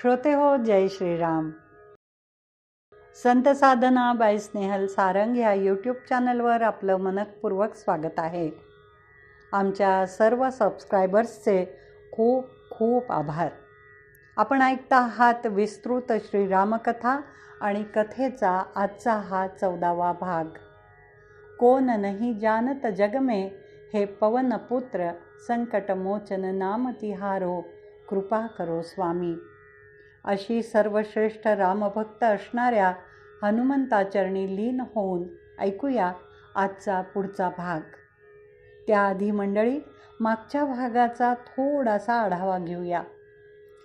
श्रोते हो जय श्रीराम. संत साधना बाय स्नेहल सारंग ह्या यूट्यूब चॅनलवर आपलं मनपूर्वक स्वागत आहे. आमच्या सर्व सबस्क्रायबर्सचे खूप खूप आभार. आपण ऐकता आहात विस्तृत श्रीरामकथा आणि कथेचा आजचा हा चौदावा भाग. कोण नाही जानत जगमे हे पवनपुत्र संकटमोचन नाम तिहारो कृपा करो स्वामी. अशी सर्वश्रेष्ठ रामभक्त असणाऱ्या हनुमंताचरणी लीन होऊन ऐकूया आजचा पुढचा भाग. त्याआधी मंडळी मागच्या भागाचा थोडासा आढावा घेऊया.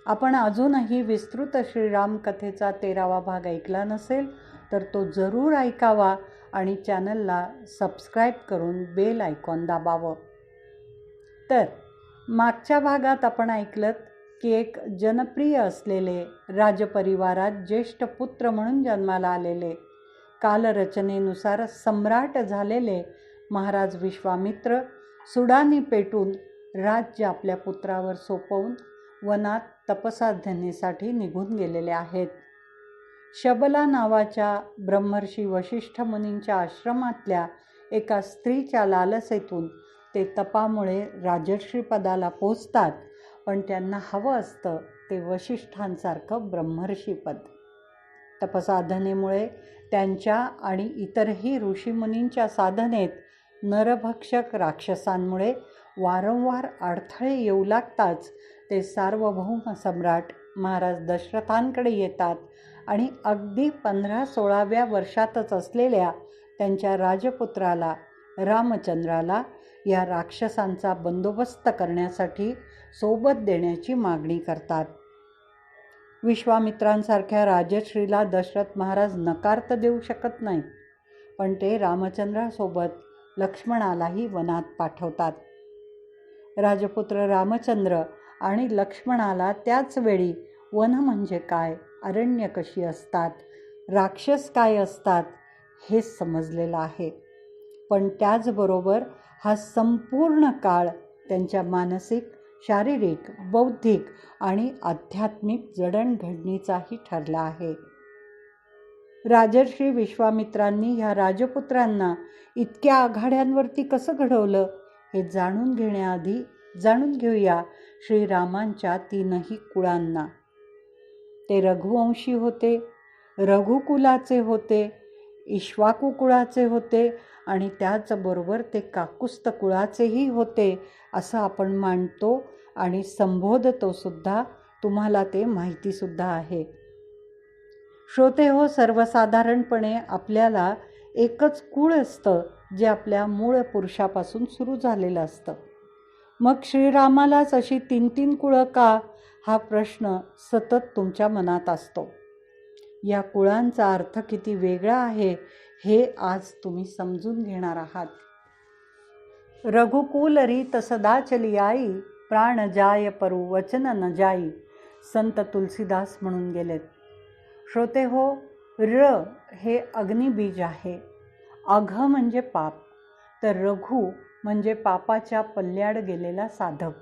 आपण अजूनही विस्तृत श्रीराम कथेचा तेरावा भाग ऐकला नसेल तर तो जरूर ऐकावा आणि चॅनलला सबस्क्राईब करून बेल आयकॉन दाबावं. तर मागच्या भागात आपण ऐकलं की एक जनप्रिय असलेले राजपरिवारात ज्येष्ठ पुत्र म्हणून जन्माला आलेले कालरचनेनुसार सम्राट झालेले महाराज विश्वामित्र सुडानी पेटून राज्य आपल्या पुत्रावर सोपवून वनात तपसाधनेसाठी निघून गेलेले आहेत. शबला नावाच्या ब्रह्मर्षी वशिष्ठ मुनींच्या आश्रमातल्या एका स्त्रीच्या लालसेतून ते तपामुळे राजर्षीपदाला पोचतात. पण त्यांना हवं असतं ते वशिष्ठांसारखं ब्रह्मर्षीपद. तपसाधनेमुळे त्यांच्या आणि इतरही ऋषीमुनींच्या साधनेत नरभक्षक राक्षसांमुळे वारंवार अडथळे येऊ लागताच ते सार्वभौम सम्राट महाराज दशरथांकडे येतात आणि अगदी पंधरा सोळाव्या वर्षातच असलेल्या त्यांच्या राजपुत्राला रामचंद्राला या राक्षसांचा बंदोबस्त करण्यासाठी सोबत देण्याची मागणी करतात. विश्वामित्रांसारख्या राजश्रीला दशरथ महाराज नकार तर देऊ शकत नाही पण ते रामचंद्रासोबत लक्ष्मणालाही वनात पाठवतात. राजपुत्र रामचंद्र आणि लक्ष्मणाला त्याच वेळी वन म्हणजे काय अरण्य कशी असतात राक्षस काय असतात हे समजलेलं आहे. पण त्याचबरोबर हा संपूर्ण काळ त्यांच्या मानसिक शारीरिक बौद्धिक आणि आध्यात्मिक जडणघडणीचाही ठरला आहे. राजर्षी विश्वामित्रांनी ह्या राजपुत्रांना इतक्या आघाड्यांवरती कसं घडवलं हे जाणून घेण्याआधी जाणून घेऊया श्रीरामांच्या तीनही कुळांना. ते रघुवंशी होते रघुकुलाचे होते इश्वाकू कुळाचे होते आणि त्याचबरोबर ते काकुस्त कुळाचेही होते असं आपण मानतो आणि संबोधतो सुद्धा तुम्हाला ते माहितीसुद्धा आहे. श्रोते हो सर्वसाधारणपणे आपल्याला एकच कुळ असतं जे आपल्या मूळ पुरुषापासून सुरू झालेलं असतं. मग श्रीरामालाच अशी तीन तीन कुळं का? हा प्रश्न सतत तुमच्या मनात असतो. या कुळांचा अर्थ किती वेगळा आहे हे आज तुम्ही समजून घेणार आहात. रघुकुल रीत सदा आई प्राण जाय परू वचन न जाई संत तुलसीदास म्हणून गेलेत. श्रोते हो र हे अग्निबीज आहे. अघ म्हणजे पाप तर रघु म्हणजे पापाच्या पल्ल्याड गेलेला साधक.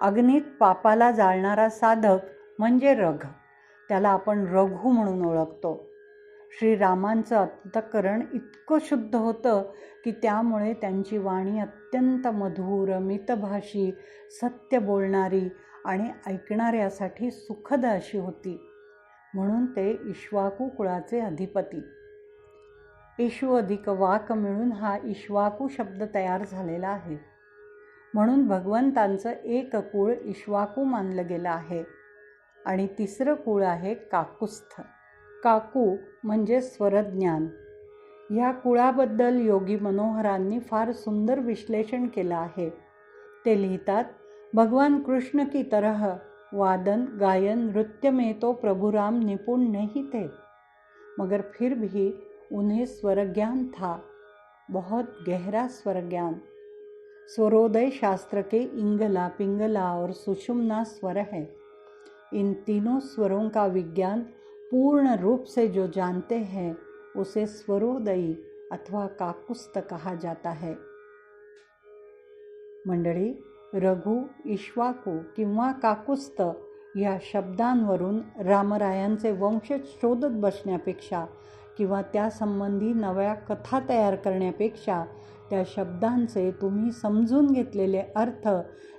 अग्नीत पापाला जाळणारा साधक म्हणजे रघ त्याला आपण रघु म्हणून ओळखतो. श्रीरामांचं अंतकरण इतकं शुद्ध होतं की त्यामुळे त्यांची वाणी अत्यंत मधुर मितभाषी सत्य बोलणारी आणि ऐकणाऱ्यासाठी सुखद अशी होती. म्हणून ते इश्वाकू कुळाचे अधिपती. इश्व अधिक वाक मिळून हा इश्वाकू शब्द तयार झालेला आहे. म्हणून भगवंतांचं एक कुळ इश्वाकू मानलं गेलं आहे आणि तिसरं कुळ आहे काकुस्थ. काकू म्हणजे स्वरज्ञान. ह्या कुळाबद्दल योगी मनोहरांनी फार सुंदर विश्लेषण केलं आहे. ते लिहितात, भगवान कृष्ण की तरह वादन, गायन, नृत्य में तो प्रभुराम निपुण नहीं थे। मगर फिर भी उन्हें स्वरज्ञान था, बहुत गहरा स्वर ज्ञान स्वरोदय शास्त्र के इंगला पिंगला और सुषुम्ना स्वर है। इन तीनों स्वरों का विज्ञान पूर्ण रूप से जो जानते हैं उसे स्वरोदयी अथवा काकुस्त कहा जाता है। मंडळी रघु इश्वाकू किंवा काकुस्त या शब्दांवरून रामरायांचे वंशज शोधत बसण्यापेक्षा किंवा त्यासंबंधी नव्या कथा तयार करण्यापेक्षा त्या शब्दांचे तुम्ही समजून घेतलेले अर्थ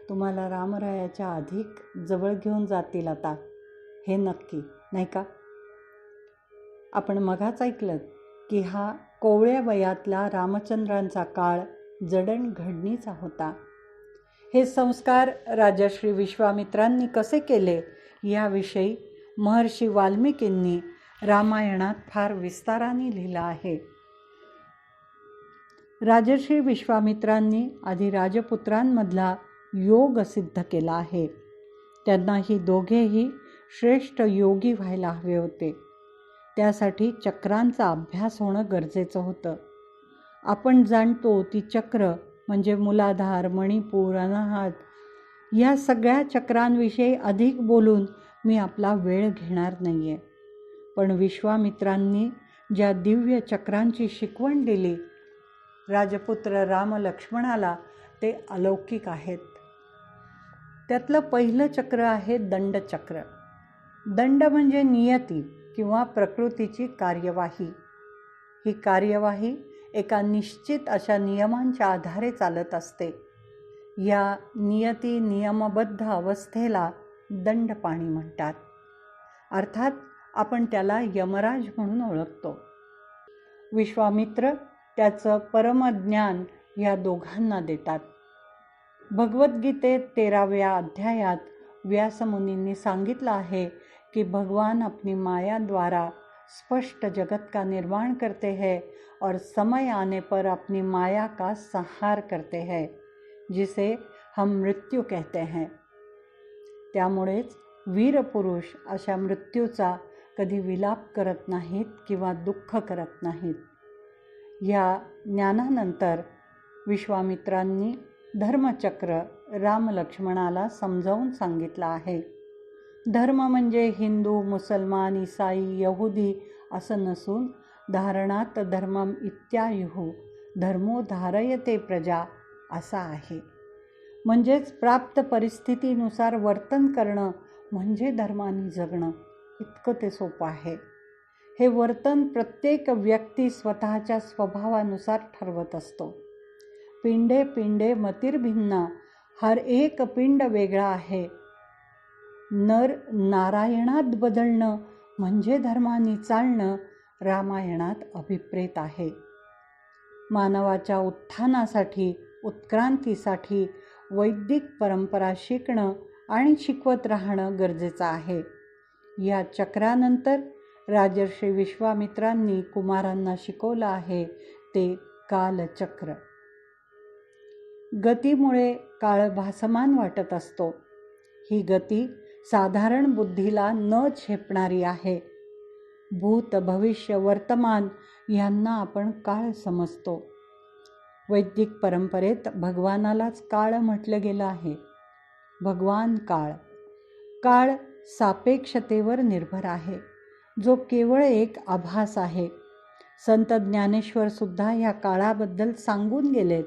तुम्हाला रामरायाच्या अधिक जवळ घेऊन जातील आता. हे नक्की नाही का? आपण मगाच ऐकलं की हा कोवळ्या वयातला रामचंद्रांचा काळ जडणघडणीचा होता. हे संस्कार राजश्री विश्वामित्रांनी कसे केले याविषयी महर्षी वाल्मिकींनी रामायणात फार विस्ताराने लिहिलं आहे. राजश्री विश्वामित्रांनी आधी राजपुत्रांमधला योग सिद्ध केला आहे. त्यांना ही दोघेही श्रेष्ठ योगी व्हायला हवे होते. त्यासाठी चक्रांचा अभ्यास होणं गरजेचं होतं. आपण जाणतो ती चक्र म्हणजे मुलाधार मणिपूर अनाहत या सगळ्या चक्रांविषयी अधिक बोलून मी आपला वेळ घेणार नाही आहे पण विश्वामित्रांनी ज्या दिव्य चक्रांची शिकवण दिली राजपुत्र राम लक्ष्मणाला ते अलौकिक आहेत. त्यातलं पहिलं चक्र आहे दंडचक्र. दंड म्हणजे नियती. किंवा प्रकृतीची कार्यवाही. ही कार्यवाही एका निश्चित अशा नियमांच्या आधारे चालत असते. या नियती नियमबद्ध अवस्थेला दंडपाणी म्हणतात. अर्थात आपण त्याला यमराज म्हणून ओळखतो. विश्वामित्र त्याचं परमज्ञान या दोघांना देतात. भगवद्गीतेत तेराव्या अध्यायात व्यासमुनींनी सांगितलं आहे कि भगवान अपनी माया द्वारा स्पष्ट जगत का निर्माण करते हैं और समय आने पर अपनी माया का संहार करते हैं जिसे हम मृत्यू कहते हैं। त्यामुळेच वीरपुरुष अशा मृत्यूचा कधी विलाप करत नाहीत किंवा दुःख करत नाहीत. या ज्ञानानंतर विश्वामित्रांनी धर्मचक्र रामलक्ष्मणाला समजावून सांगितलं आहे. धर्म म्हणजे हिंदू मुसलमान इसाई यहुदी असं नसून धारणात धर्मम इत्यायुहू धर्मो धारयते प्रजा असा आहे. म्हणजेच प्राप्त परिस्थितीनुसार वर्तन करणं म्हणजे धर्माने जगणं. इतकं ते सोपं आहे. हे वर्तन प्रत्येक व्यक्ती स्वतःच्या स्वभावानुसार ठरवत असतो. पिंडे पिंडे मतिर्भिन्ना हर एक पिंड वेगळा आहे. नर नारायणात बदलणं म्हणजे धर्माने चालणं रामायणात अभिप्रेत आहे. मानवाच्या उत्थानासाठी उत्क्रांतीसाठी वैदिक परंपरा शिकणं आणि शिकवत राहणं गरजेचं आहे. या चक्रानंतर राजर्षी विश्वामित्रांनी कुमारांना शिकवलं आहे ते कालचक्र. गतीमुळे काळ भासमान वाटत असतो. ही गती साधारण बुद्धीला न झेपणारी आहे. भूत भविष्य वर्तमान यांना आपण काळ समजतो. वैदिक परंपरेत भगवानालाच काळ म्हटलं गेलं आहे. भगवान काळ. काळ सापेक्षतेवर निर्भर आहे. जो केवळ एक आभास आहे. संत ज्ञानेश्वरसुद्धा ह्या काळाबद्दल सांगून गेलेत.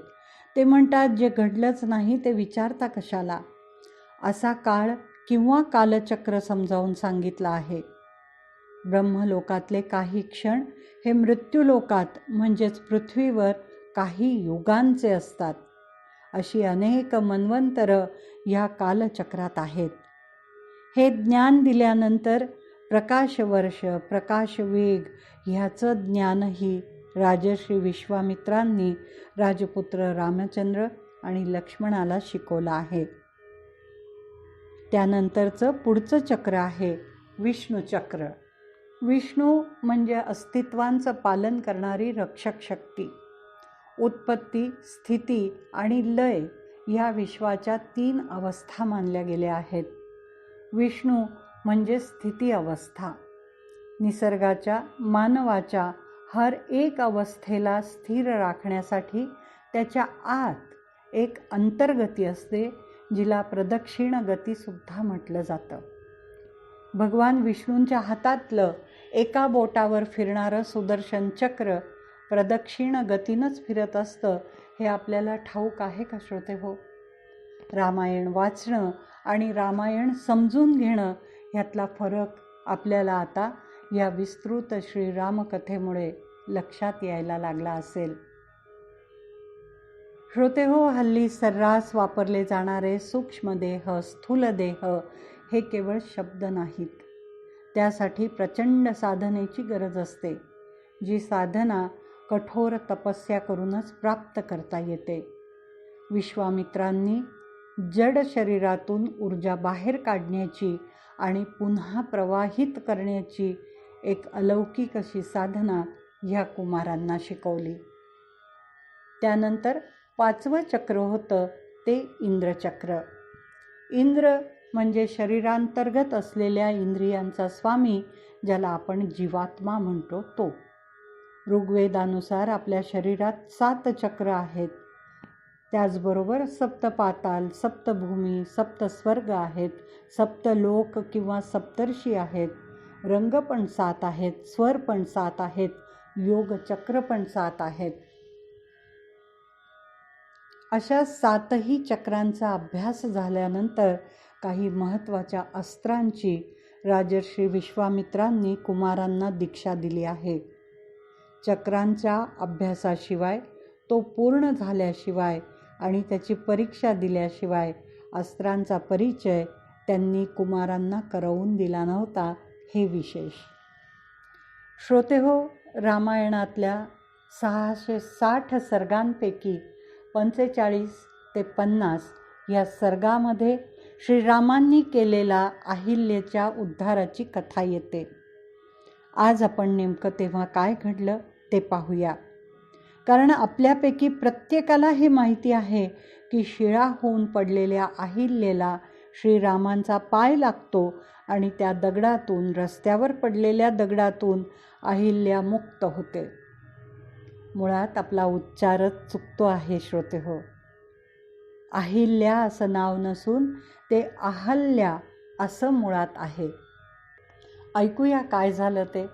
ते म्हणतात जे घडलंच नाही ते विचारता कशाला? असा काळ किंवा कालचक्र समजावून सांगितलं आहे. ब्रह्मलोकातले काही क्षण हे मृत्यूलोकात म्हणजेच पृथ्वीवर काही युगांचे असतात. अशी अनेक मन्वंतरं या कालचक्रात आहेत. हे ज्ञान दिल्यानंतर प्रकाशवर्ष प्रकाशवेग ह्याचं ज्ञानही राजश्री विश्वामित्रांनी राजपुत्र रामचंद्र आणि लक्ष्मणाला शिकवलं आहे. त्यानंतरचं पुढचं चक्र आहे विष्णूचक्र विष्णू म्हणजे अस्तित्वांचं पालन करणारी रक्षक शक्ती. उत्पत्ती स्थिती आणि लय ह्या विश्वाच्या तीन अवस्था मानल्या गेल्या आहेत. विष्णू म्हणजे स्थिती अवस्था. निसर्गाच्या मानवाच्या हर एक अवस्थेला स्थिर राखण्यासाठी त्याच्या आत एक अंतर्गती असते जिला प्रदक्षिण गतीसुद्धा म्हटलं जातं. भगवान विष्णूंच्या हातातलं एका बोटावर फिरणारं सुदर्शन चक्र प्रदक्षिण गतीनंच फिरत असतं हे आपल्याला ठाऊक आहे का श्रोते हो? रामायण वाचणं आणि रामायण समजून घेणं ह्यातला फरक आपल्याला आता या विस्तृत श्रीरामकथेमुळे लक्षात यायला लागला असेल. श्रोते हो हल्ली सर्रास वापरले जाणारे सूक्ष्मदेह स्थूल देह हे केवळ शब्द नाहीत. त्यासाठी प्रचंड साधनेची गरज असते जी साधना कठोर तपस्या करूनच प्राप्त करता येते. विश्वामित्रांनी जड शरीरातून ऊर्जा बाहेर काढण्याची आणि पुन्हा प्रवाहित करण्याची एक अलौकिक अशी साधना ह्या कुमारांना शिकवली. त्यानंतर पाचवं चक्र होतं ते इंद्रचक्र. इंद्र म्हणजे शरीरांतर्गत असलेल्या इंद्रियांचा स्वामी ज्याला आपण जीवात्मा म्हणतो तो. ऋग्वेदानुसार आपल्या शरीरात सात चक्र आहेत. त्याचबरोबर सप्तपाताल सप्तभूमी सप्तस्वर्ग आहेत सप्तलोक किंवा सप्तर्षी आहेत. रंग पण सात आहेत स्वर पण सात आहेत योग चक्र पण सात आहेत. अशा सातही चक्रांचा अभ्यास झाल्यानंतर काही महत्त्वाच्या अस्त्रांची राजर्षी विश्वामित्रांनी कुमारांना दीक्षा दिली आहे. चक्रांच्या अभ्यासाशिवाय तो पूर्ण झाल्याशिवाय आणि त्याची परीक्षा दिल्याशिवाय अस्त्रांचा परिचय त्यांनी कुमारांना करवून दिला नव्हता हे विशेष. श्रोते हो रामायणातल्या सहाशे साठ सर्गांपैकी पंचेचाळीस ते पन्नास या सर्गामध्ये श्रीरामांनी केलेला अहिल्याच्या उद्धाराची कथा येते. आज आपण नेमकं तेव्हा काय घडलं ते पाहूया. कारण आपल्यापैकी प्रत्येकाला हे माहिती आहे की शिळा होऊन पडलेल्या अहिल्याला श्रीरामांचा पाय लागतो आणि त्या दगडातून रस्त्यावर पडलेल्या दगडातून अहिल्या मुक्त होते. मुळात आपला उच्चारच चुकतो आहे श्रोते हो. अहिल्या असं नाव नसून ते अहल्या असं मुळात आहे. ऐकूया काय झालं ते.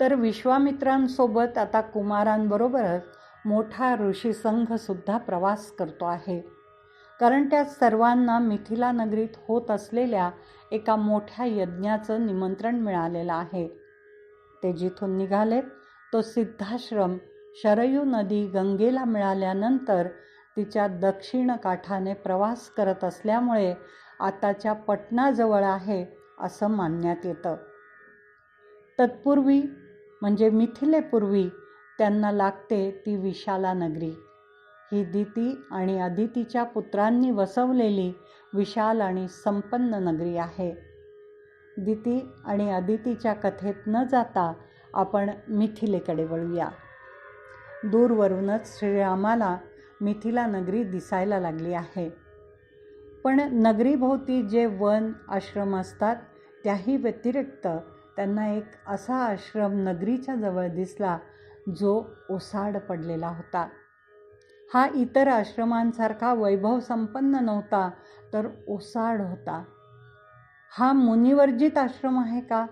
तर विश्वामित्रांसोबत आता कुमारांबरोबरच मोठा ऋषीसंघसुद्धा प्रवास करतो आहे. कारण त्या सर्वांना मिथिला नगरीत होत असलेल्या एका मोठ्या यज्ञाचं निमंत्रण मिळालेलं आहे. ते जिथून निघालेत तो सिद्धाश्रम शरयू नदी गंगेला मिळाल्यानंतर तिच्या दक्षिण काठाने प्रवास करत असल्यामुळे आताच्या पटणाजवळ आहे असं मानण्यात येतं. तत्पूर्वी म्हणजे मिथिलेपूर्वी त्यांना लागते ती विशाला नगरी. ही दिती आणि अदितीच्या पुत्रांनी वसवलेली विशाल आणि संपन्न नगरी आहे. दिती आणि अदितीच्या कथेत न जाता आपण मिथिलेकडे वळूया. दूरवरूनच श्रीरामाला मिथिला नगरी दिसायला लागली आहे. पण नगरीभोवती जे वन आश्रम असतात त्याही व्यतिरिक्त त्यांना एक असा आश्रम नगरीच्या जवळ दिसला जो ओसाड पडलेला होता. हा इतर आश्रमांसारखा वैभव संपन्न नव्हता तर ओसाड होता. हा मुनिवर्जित आश्रम आहे का?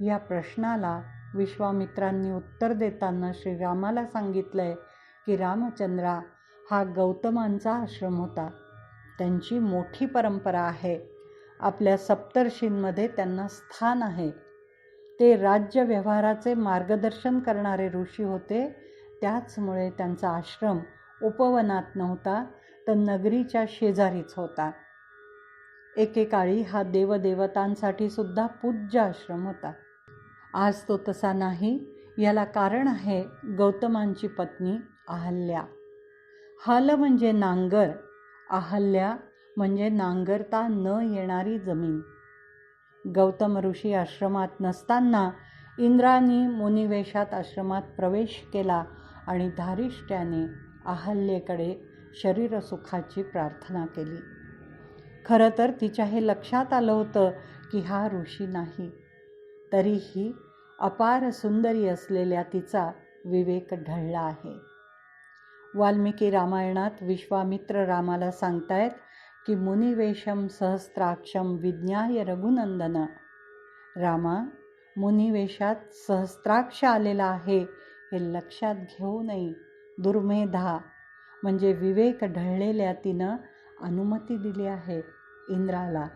या प्रश्नाला विश्वामित्रांनी उत्तर देताना श्रीरामाला सांगितलंय की रामचंद्रा हा गौतमांचा आश्रम होता. त्यांची मोठी परंपरा आहे. आपल्या सप्तर्षींमध्ये त्यांना स्थान आहे. ते राज्य व्यवहाराचे मार्गदर्शन करणारे ऋषी होते. त्याचमुळे त्यांचा आश्रम उपवनात नव्हता तर नगरीच्या शेजारीच होता. एकेकाळी हा देवदेवतांसाठी सुद्धा पूज्य आश्रम होता. आज तो तसा नाही. याला कारण आहे गौतमांची पत्नी अहल्या. हल म्हणजे नांगर. अहल्या म्हणजे नांगरता न येणारी जमीन. गौतम ऋषी आश्रमात नसताना इंद्राने मुनिवेशात आश्रमात प्रवेश केला आणि धारिष्ट्याने अहल्येकडे शरीरसुखाची प्रार्थना केली. खरं तर तिच्या हे लक्षात आलं होतं की हा ऋषी नाही. तरीही अपार सुंदरी असलेल्या तिचा विवेक ढळला आहे. वाल्मिकी रामायणात विश्वामित्र रामाला सांगतायत की मुनिवेशम सहस्त्राक्षम विज्ञाय रघुनंदन. रामा मुनिवेशात सहस्त्राक्ष आलेला आहे हे लक्षात घेऊ नये दुर्मेधा म्हणजे विवेक ढळलेल्या तिनं अनुमती दिली आहे इंद्राला.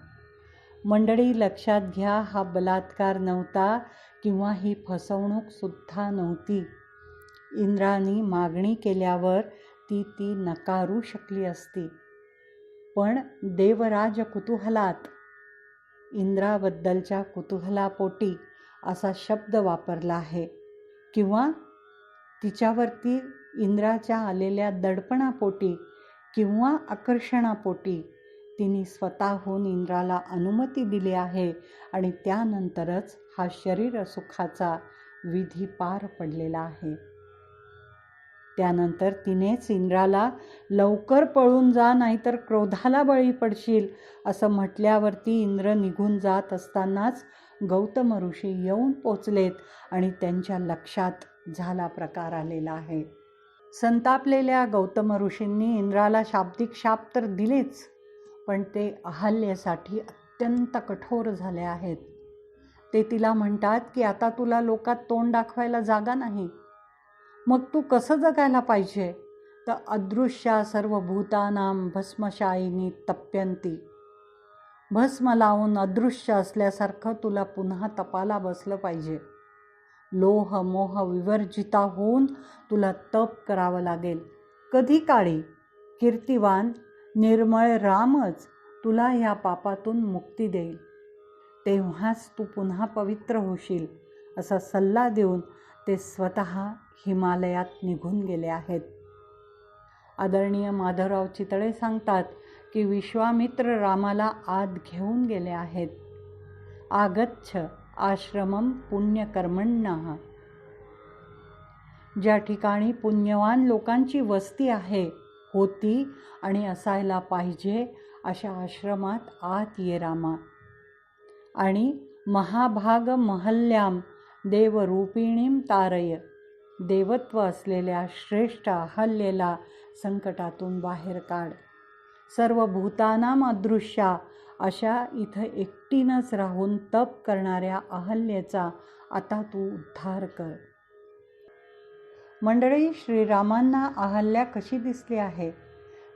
मंडळी लक्षात घ्या हा बलात्कार नव्हता किंवा ही फसवणूकसुद्धा नव्हती. इंद्राने मागणी केल्यावर ती ती नकारू शकली असती. पण देवराज कुतूहलात. इंद्राबद्दलच्या कुतूहलापोटी असा शब्द वापरला आहे किंवा तिच्यावरती इंद्राच्या आलेल्या दडपणापोटी किंवा आकर्षणापोटी तिने स्वतःहून इंद्राला अनुमती दिली आहे आणि त्यानंतरच हा शरीर सुखाचा विधी पार पडलेला आहे. त्यानंतर तिनेच इंद्राला लवकर पळून जा नाहीतर क्रोधाला बळी पडशील असं म्हटल्यावरती इंद्र निघून जात असतानाच गौतम ऋषी येऊन पोचलेत आणि त्यांच्या लक्षात झाला प्रकार आलेला आहे. संतापलेल्या गौतम ऋषींनी इंद्राला शाब्दिक शाप तर दिलेच. पण ते अहल्येसाठी अत्यंत कठोर झाले आहेत. ते तिला म्हणतात की आता तुला लोकात तोंड दाखवायला जागा नाही. मग तू कसं जगायला पाहिजे? तर अदृश्या सर्व भूतानाम भस्मशाईनी तप्यंती भस्म लावून अदृश्य असल्यासारखं तुला पुन्हा तपाला बसलं पाहिजे. लोह मोह विवर्जिता होऊन तुला तप करावं लागेल. कधी काळी कीर्तिवान निर्मळ रामच तुला या पापातून मुक्ती देईल. तेव्हाच तू पुन्हा पवित्र होशील असा सल्ला देऊन ते स्वतः हिमालयात निघून गेले आहेत. आदरणीय माधवराव चितळे सांगतात की विश्वामित्र रामाला आत घेऊन गेले आहेत. आगच्छ आश्रमम पुण्यकर्मण्णा. ज्या ठिकाणी पुण्यवान लोकांची वस्ती आहे होती आणि असायला पाहिजे अशा आश्रमात आत ये रामा. आणि महाभाग महल्याम देवरूपिणीम तारय. देवत्व असलेल्या श्रेष्ठ अहल्येला संकटातून बाहेर काढ. सर्व भूतानाम अदृश्या अशा इथं एकटीनंच राहून तप करणाऱ्या अहल्येचा आता तू उद्धार कर. मंडळी श्रीरामांना अहल्या कशी दिसली आहे?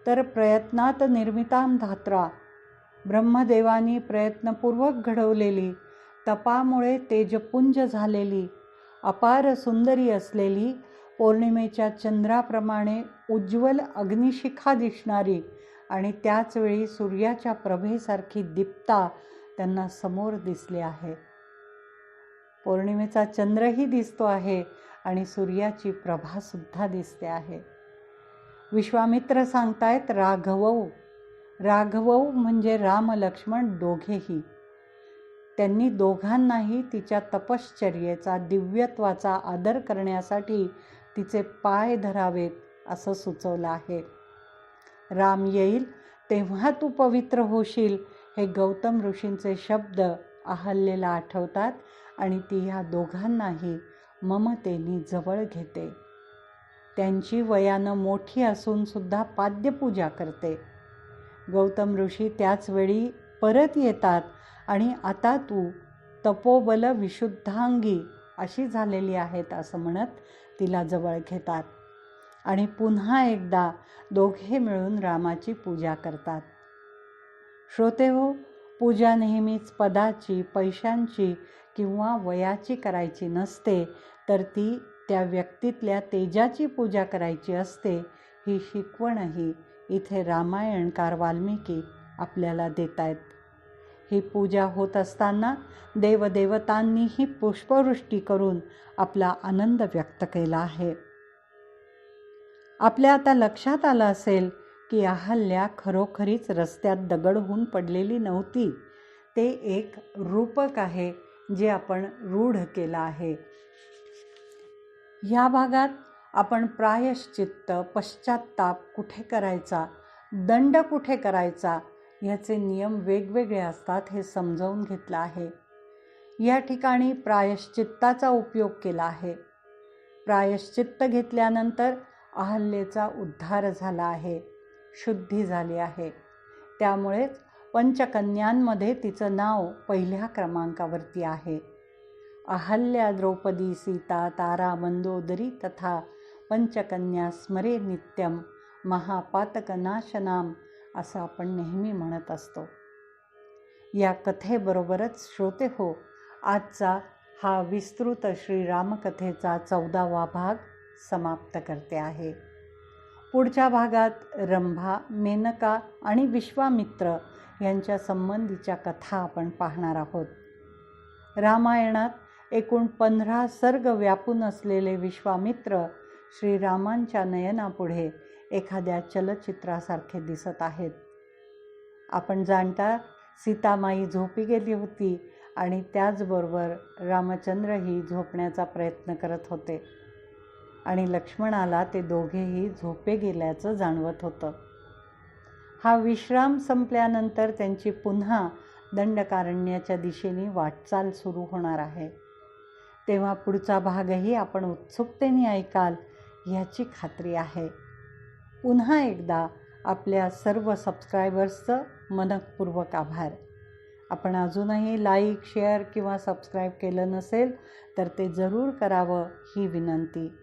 तर प्रयत्नात निर्मिताम धात्रा. ब्रह्मदेवानी प्रयत्नपूर्वक घडवलेली तपामुळे तेजपुंज झालेली अपार सुंदरी असलेली पौर्णिमेच्या चंद्राप्रमाणे उज्ज्वल अग्निशिखा दिसणारी आणि त्याचवेळी सूर्याच्या प्रभेसारखी दीप्ता त्यांना समोर दिसली आहे. पौर्णिमेचा चंद्रही दिसतो आहे आणि सूर्याची प्रभासुद्धा दिसते आहे. विश्वामित्र सांगतायत राघवौ. राघवौ म्हणजे राम लक्ष्मण दोघेही. त्यांनी दोघांनाही तिच्या तपश्चर्येचा दिव्यत्वाचा आदर करण्यासाठी तिचे पाय धरावेत असं सुचवलं आहे. राम येईल तेव्हा तू पवित्र होशील हे गौतम ऋषींचे शब्द अहल्येला आठवतात आणि ती ह्या दोघांनाही ममतेने जवळ घेते. त्यांची वयानं मोठी असूनसुद्धा पाद्यपूजा करते. गौतम ऋषी त्याचवेळी परत येतात आणि आता तू तपोबल विशुद्धांगी अशी झालेली आहेत असं म्हणत तिला जवळ घेतात. आणि पुन्हा एकदा दोघे मिळून रामाची पूजा करतात. श्रोते हो पूजा नेहमीच पदाची पैशांची किंवा वयाची करायची नसते तर ती त्या व्यक्तीतल्या तेजाची पूजा करायची असते ही शिकवणही इथे रामायणकार वाल्मिकी आपल्याला देत आहेत ही पूजा होत असताना देवदेवतांनीही पुष्पवृष्टी करून आपला आनंद व्यक्त केला आहे. आपल्या आता लक्षात आलं असेल की अहल्या खरोखरीच रस्त्यात दगड होऊन पडलेली नव्हती. ते एक रूपक आहे जे आपण रूढ केलं आहे. ह्या भागात आपण प्रायश्चित्त पश्चात्ताप कुठे करायचा दंड कुठे करायचा ह्याचे नियम वेगवेगळे असतात हे समजावून घेतलं आहे. या ठिकाणी प्रायश्चित्ताचा उपयोग केला आहे. प्रायश्चित्त घेतल्यानंतर अहल्येचा उद्धार झाला आहे शुद्धी झाली आहे. त्यामुळेच पंचकन्यांमध्ये तिचं नाव पहिल्या क्रमांकावरती आहे. अहल्या द्रौपदी सीता तारा मंदोदरी तथा पंचकन्या स्मरे नित्यम महापातकनाशनाम असं आपण नेहमी म्हणत असतो या कथेबरोबरच श्रोते हो आजचा हा विस्तृत श्रीरामकथेचा चौदावा भाग समाप्त करते आहे पुढच्या भागात रंभा मेनका आणि विश्वामित्र यांच्या संबंधीच्या कथा आपण पाहणार आहोत रामायणात एकूण पंधरा सर्ग व्यापून असलेले विश्वामित्र श्रीरामांच्या नयनापुढे एखाद्या चलचित्रासारखे दिसत आहेत. आपण जाणता सीतामाई झोपी गेली होती आणि त्याचबरोबर रामचंद्रही झोपण्याचा प्रयत्न करत होते आणि लक्ष्मणाला ते दोघेही झोपे गेल्याचं जाणवत होतं. हा विश्राम संपल्यानंतर त्यांची पुन्हा दंडकारण्याच्या दिशेने वाटचाल सुरू होणार आहे. तेव्हा पुढचा भागही आपण उत्सुकतेने ऐकाल ह्याची खात्री आहे. पुन्हा एकदा आपल्या सर्व सबस्क्रायबर्सचं मनपूर्वक आभार. आपण अजूनही लाईक शेअर किंवा सबस्क्राईब केलं नसेल तर ते जरूर करावं ही विनंती.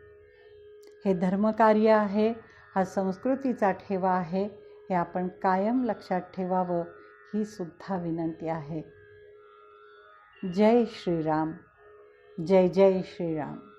हे धर्मकार्य आहे हा संस्कृतीचा ठेवा आहे हे आपण कायम लक्षात ठेवावं ही सुद्धा विनंती आहे. जय श्रीराम. जय जय श्रीराम.